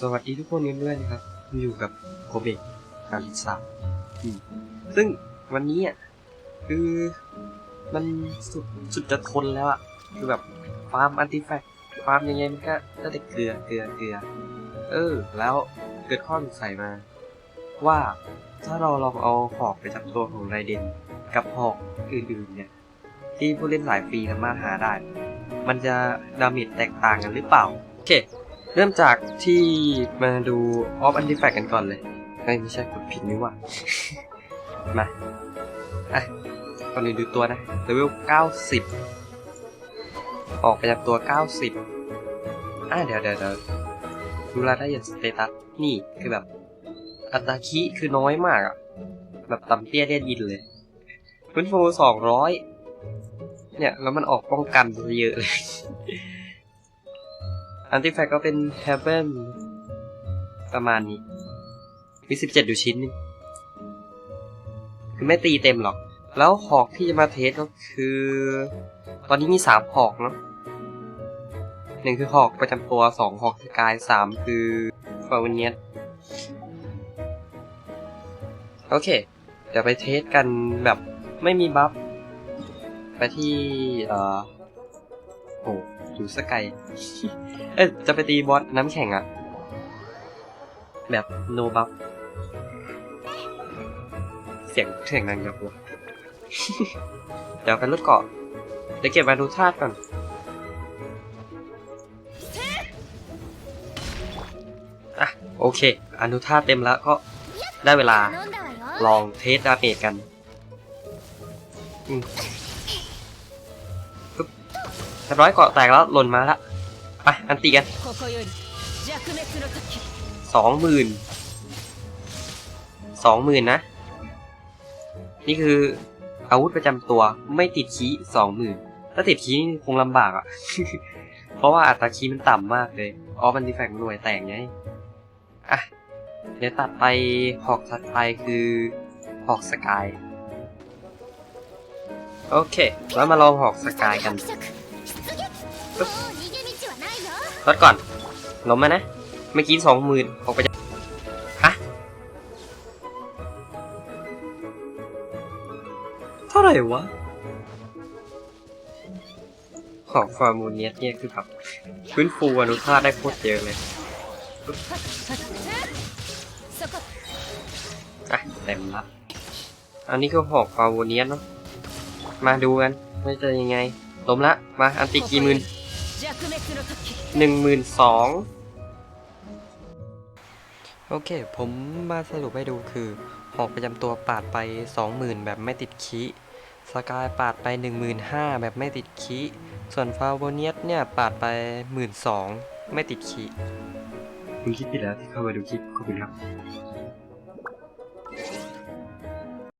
สวัสดีทุกคนกันด้วยนะครับ อยู่กับโคเบะอาริซาอืมซึ่งวันนี้อะคือมันสุดสุดจะทนแล้วอะ คือแบบฟาร์มอันติแฟกฟาร์มยังไงมันก็ได้แต่เกลือเกลือเกลือ เออ แล้วเกิดข้อสงสัยมา ว่าถ้าเราลองเอาหอกไปจับตัวของไรเดนกับหอกอื่นๆเนี่ย ที่ผู้เล่นสายฟรีสามารถหาได้ มันจะดาเมจแตกต่างกันหรือเปล่า โอเค เริ่มจากที่มาดูออฟอันติแฟกกันก่อนเลยเฮ้ยไม่ใช่กดผิดนี่หว่า มาอะก่อนอื่นดูตัวนะเลเวล90 ออกไปจากตัว 90 อะเดี๋ยวเดี๋ยวเดี๋ยวดูรายละเอียดสเตตัส นี่คือแบบ อัตราคิคือน้อยมากอะแบบต่ำเตี้ยเลียดอินเลยฟื้นฟู200เนี่ย แล้วมันออกป้องกันซะเยอะเลย อันติแฟกก็เป็นแฮเ e นประมาณนี้ มีสิบเจ็ดอยู่ชิ้นนึงคือไม่ตีเต็มหรอก แล้วหอกที่จะมาเทสก็คือ ตอนนี้มีสามหอกเนาะหนึ่งคือหอกประจำตัวสองหอกสกายสามคือฟาวเนียสโอเค เดี๋ยวไปเทสกันแบบไม่มีบัฟไปที่เอ่อ โอ้อยู่สกายเอ๊ะจะไปตีบอสน้ำแข็งอะแบบโนบัฟเสียงเสียงดังจังวะเดี๋ยวไปลดเกาะเดี๋ยวเก็บมาดูธาตุก่อนอะโอเค อนุธาตเต็มแล้วก็ได้เวลาลองเทสดาเมจกันอืม เรียบร้อยเกาะแตกแล้วหล่นมาละไปอันตีกันสองหมื่นสองหมื่นนะ นี่คืออาวุธประจำตัวไม่ติดคีสองหมื่นถ้าติดคีคงลำบากอะ่ะ เพราะว่าอัตราคีมันต่ำมากเลยอ๋อมันดีแฟกหน่วยแตกไงอะเดี๋ยวตัดไปหอกถัดไปคือหอกสกาย โอเค แล้วมาลองหอกสกายกัน รถก่อนล้มมานะ เมื่อกี้สองหมื่นออกไปจากฮะ เท่าไหร่วะของฟาร์มูเนียสเนี่ยคือแบบพื้นฟูอนุภาคได้โคตรเยอะเลยอะเต็มละ อันนี้ก็หอกฟาโวเนียสเนาะ มาดูกันว่าจะยังไงล้มละ มา อันติกี่หมื่น หนึ่งหมื่นสองโอเค ผมมาสรุปให้ดูคือ หอกประจำตัวปาดไป 20,000 แบบไม่ติดคีสกายปาดไป 15,000 แบบไม่ติดคีส่วนฟาโวเนียสเนี่ย ปาดไป 12,000 ไม่ติดคีคุณคิดผิดแล้วที่เข้ามาดูคลิปขอบคุณครับ